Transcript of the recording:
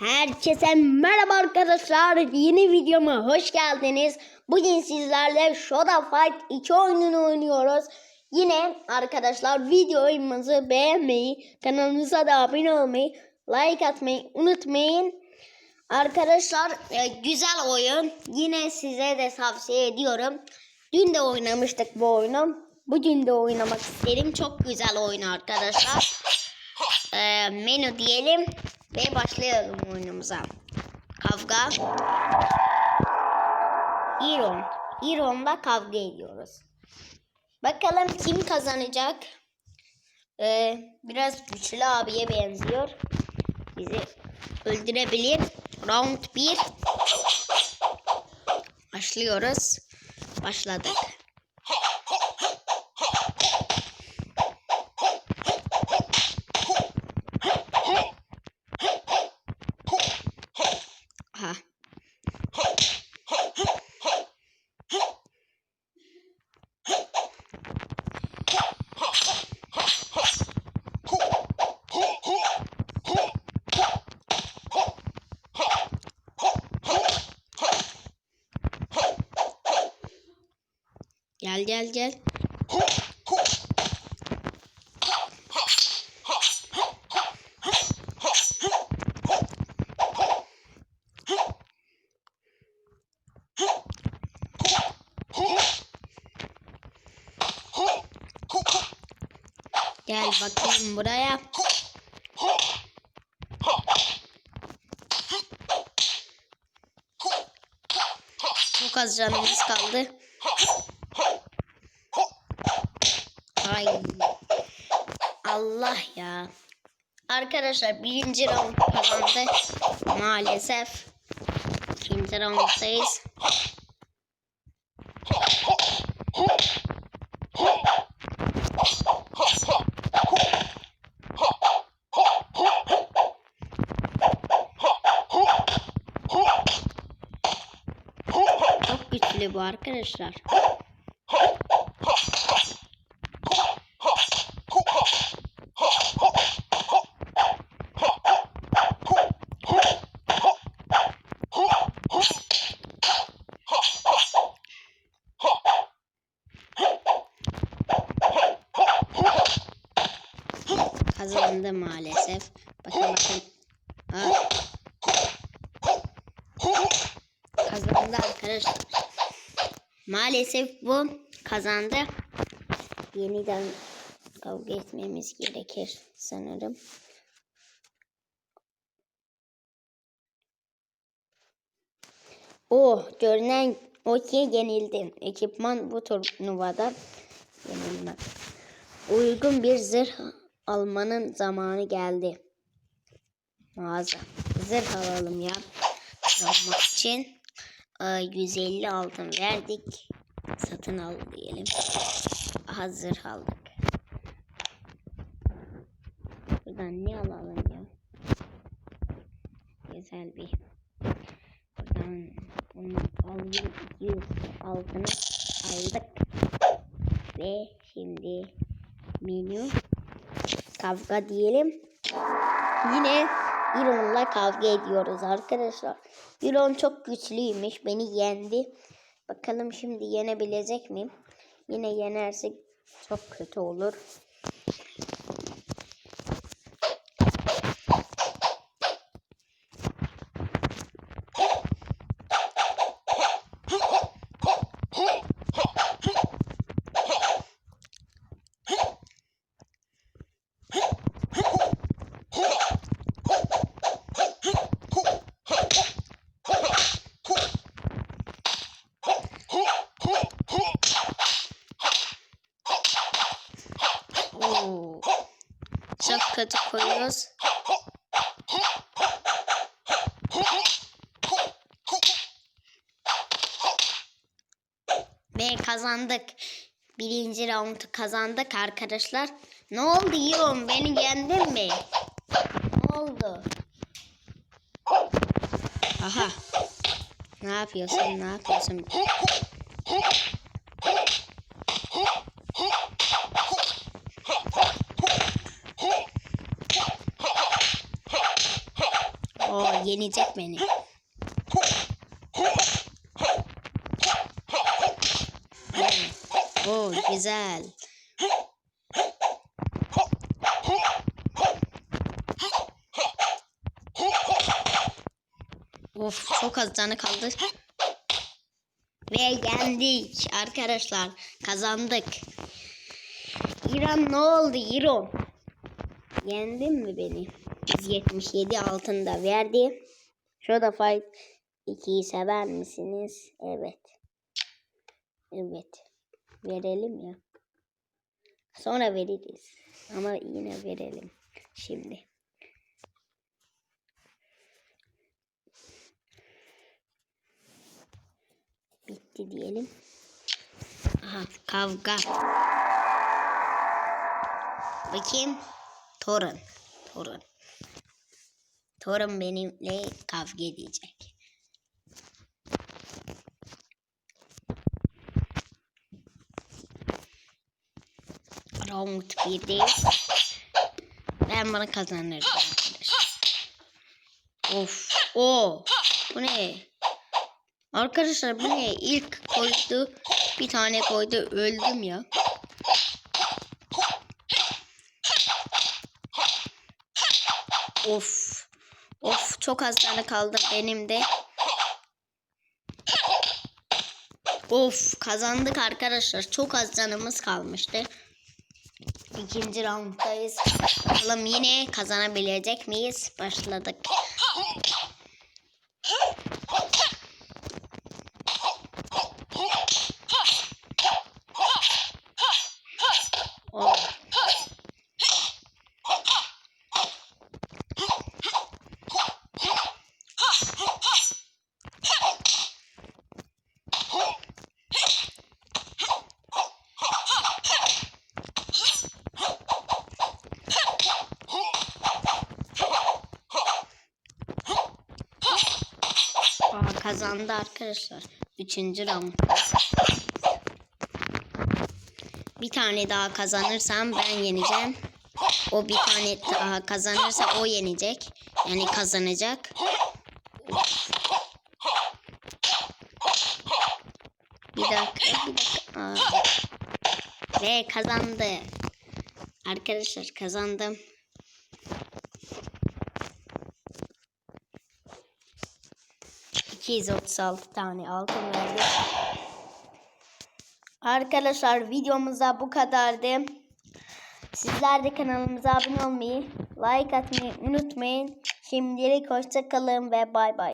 Herkese merhaba arkadaşlar. Yeni videoma hoş geldiniz. Bugün sizlerle Shoda Fight 2 oyununu oynuyoruz. Yine arkadaşlar videomuzu beğenmeyi, kanalımıza da abone olmayı, like atmayı unutmayın. Arkadaşlar e, güzel oyun. Yine size de tavsiye ediyorum. Dün de oynamıştık bu oyunu. Bugün de oynamak isterim. Çok güzel oyun arkadaşlar. E, menü diyelim ve başlayalım oyunumuza. Kavga. İron. İron'la kavga ediyoruz. Bakalım kim kazanacak? Ee, biraz güçlü abiye benziyor. Bizi öldürebilir. Round 1. Başlıyoruz. Başladık. Gel gel gel. Gel bakayım buraya. Çok az canımız kaldı. Ay. Allah ya. Arkadaşlar birinci round kazandı. Maalesef. İkinci rounddayız. Çok güçlü bu arkadaşlar. Kazandı maalesef. Bakın bakın. Ha. Kazandı arkadaşlar. Maalesef bu kazandı. Yeniden kavga etmemiz gerekir sanırım. O görünen o ki yenildim. Ekipman bu turnuvada yenilmez. Uygun bir zırh almanın zamanı geldi. Mağaza. Zırh alalım ya. Almak için e, 150 altın verdik. Satın al diyelim. Aha zırh aldık. Buradan ne alalım ya? Güzel bir. Buradan bunu alayım. 200 altını aldık. Ve şimdi menü kavga diyelim. Yine İron'la kavga ediyoruz arkadaşlar. İron çok güçlüymüş. Beni yendi. Bakalım şimdi yenebilecek miyim? Yine yenersek çok kötü olur. Kötü koyuyoruz. Ve kazandık. Birinci roundu kazandık arkadaşlar. Ne oldu Yiğom? Beni yendin mi? Ne oldu? Aha. Ne yapıyorsun? Ne yapıyorsun? Yenecek beni. Oo, güzel. Of çok az canı kaldı. Ve yendik arkadaşlar. Kazandık. İran ne oldu İran? Yendin mi beni? 177 altında verdi. Şurada fight 2'yi sever misiniz? Evet. Evet. Verelim ya. Sonra veririz. Ama yine verelim. Şimdi. Bitti diyelim. Aha kavga. Bakayım. Torun. Torun. Torun benimle kavga edecek. Round 1'deyiz. Ben bunu kazanırım arkadaşlar. Of. O. Bu ne? Arkadaşlar bu ne? İlk koydu. Bir tane koydu. Öldüm ya. Of. Çok az tane kaldı benim de. Of kazandık arkadaşlar. Çok az canımız kalmıştı. İkinci rounddayız. Bakalım yine kazanabilecek miyiz? Başladık. Aa, kazandı arkadaşlar. Üçüncü round. Bir tane daha kazanırsam ben yeneceğim. O bir tane daha kazanırsa o yenecek. Yani kazanacak. Bir dakika, bir dakika. Ve kazandı. Arkadaşlar kazandım. ...236 tane altın verdi. Arkadaşlar videomuzda bu kadardı. Sizler de kanalımıza abone olmayı, like atmayı unutmayın. Şimdilik hoşça kalın ve bay bay.